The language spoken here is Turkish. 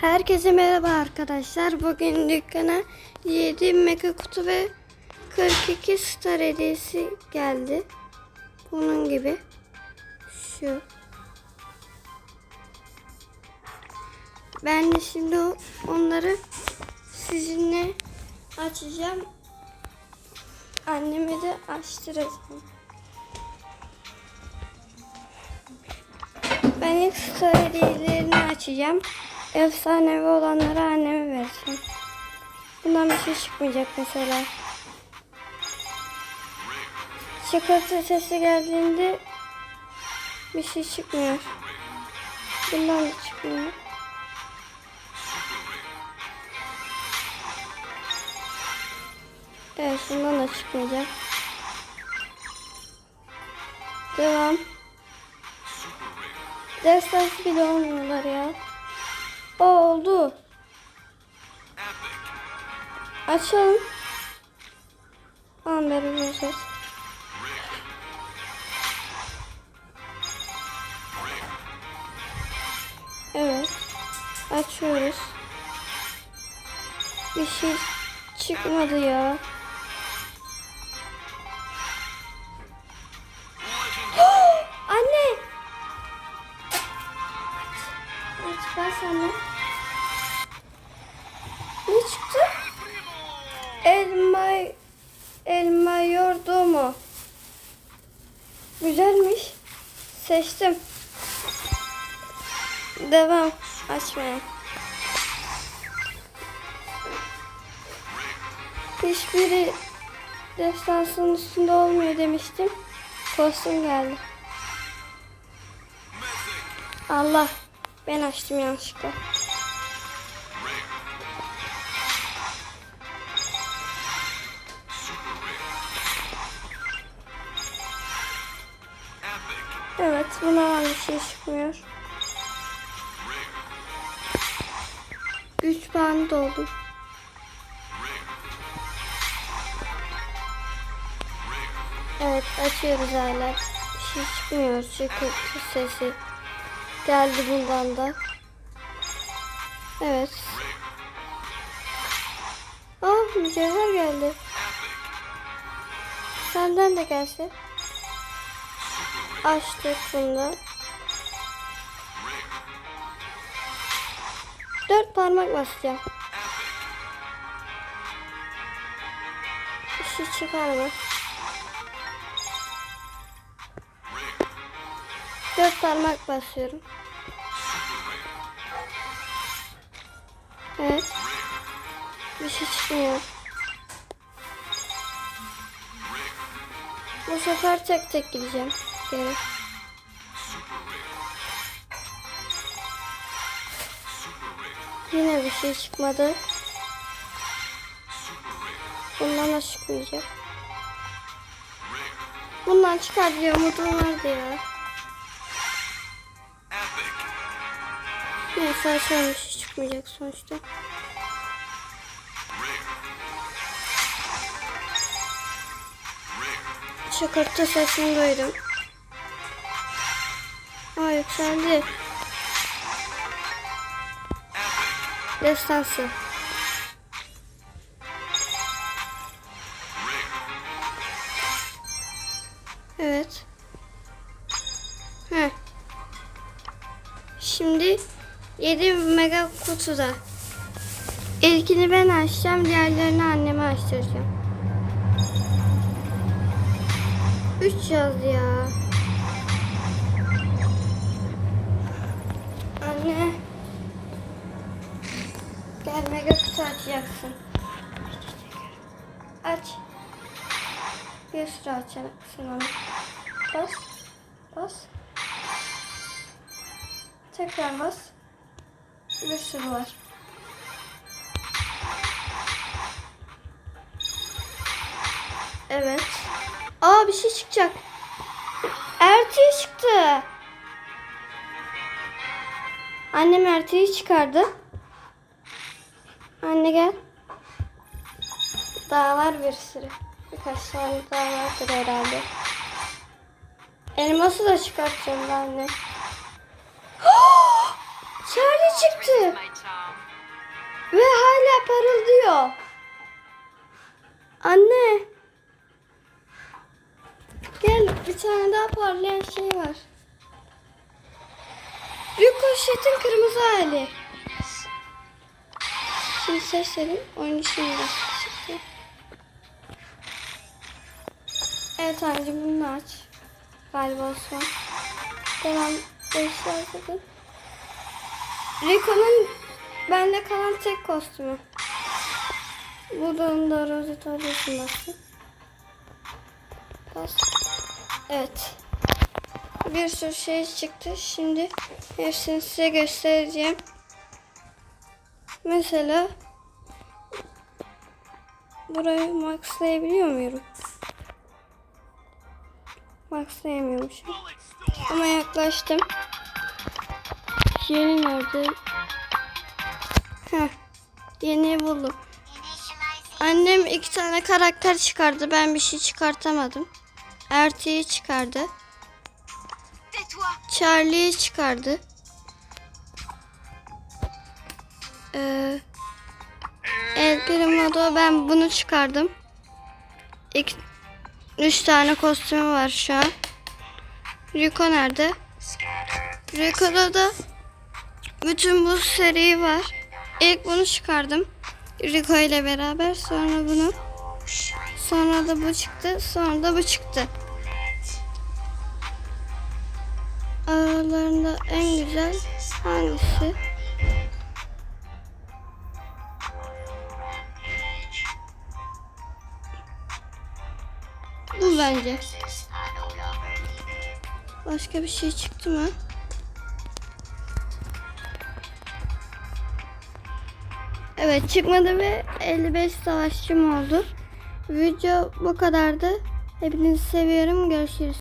Herkese merhaba arkadaşlar. Bugün dükkana 7 mega kutu ve 42 star hediyesi geldi. Bunun gibi. Şu. Ben de şimdi onları sizinle açacağım. Anneme de açtıracağım. Ben ilk star hediyelerini açacağım. Efsanevi olanları anneme vereceğim. Bundan bir şey çıkmayacak mesela. Çikolata sesi geldiğinde bir şey çıkmıyor. Bundan da çıkmıyor. Evet bundan da çıkmayacak. Devam. Destansı bile olmuyorlar ya. Oldu. Açalım. Amber Roses. Evet. Açıyoruz. Bir şey çıkmadı ya. Elma yordumu. Güzelmiş. Seçtim. Devam açmaya. Hiçbiri destansının üstünde olmuyor demiştim. Kostüm geldi. Allah. Ben açtım yanlışlıkla. Buna bir şey çıkmıyor. Güç puanı doldum. Evet, açıyoruz hala. Bir şey çıkmıyor çünkü sesi geldi bundan da. Evet. Aa, mücevher geldi. Senden de gelse. Açtık da. Dört parmak basacağım. Bir şey çıkar mı? Dört parmak basıyorum. Evet. Bir şey çıkmıyor. Bu sefer tek tek gideceğim. Geri. Yine bir şey çıkmadı. Bundan da çıkmayacak. Bundan çıkar diye umudum vardı ya. Neyse açalım bir şey çıkmayacak sonuçta. Çakırtı sesini duydum. Yükseldi. Destansı. Evet. Heh. Şimdi 7 mega kutuda. İlkini ben açacağım, diğerlerini anneme açtıracağım. 3 yaz ya. Anne. Gel mega kutu açacaksın. Aç. Bir sürü açacaksın onu. Bas. Bas. Tekrar bas. Bir sürü var. Evet. Aa bir şey çıkacak. Ertuğ çıktı. Annem Ertuğ'u çıkardı. Anne gel. Daha var bir sürü. Birkaç tane daha vardır herhalde. Elması da çıkartacağım ben anne. Charlie çıktı. Ve hala parıldıyor. Anne. Gel bir tane daha parlayan şey var. Ricochet'in kırmızı hali. Şimdi seçelim. Oyuncu şimdi çıktı. Evet anneciğim bunu aç. Galiba son. Devam. Eşler sakın. Rico'nun bende kalan tek kostümü. Buradan da rozet alıyorsun? Bas. Evet. Bir sürü şey çıktı. Şimdi hepsini size göstereceğim. Mesela burayı maxlayabiliyor muyum? Maxlayamıyormuşum. Ama yaklaştım. Yeni nerede? Heh. Yeni buldum. Annem iki tane karakter çıkardı. Ben bir şey çıkartamadım. Erti'yi çıkardı. Charlie'yi çıkardı. Ee, El Primo'da ben bunu çıkardım. İki, üç tane kostümü var şu an. Rico nerede? Rico'da da bütün bu seri var. İlk bunu çıkardım. Rico ile beraber. Sonra bunu. Sonra da bu çıktı. Sonra da bu çıktı. Aralarında en güzel hangisi? Bu bence. Başka bir şey çıktı mı? Evet çıkmadı ve 55 savaşçım oldu. Video bu kadardı. Hepinizi seviyorum. Görüşürüz.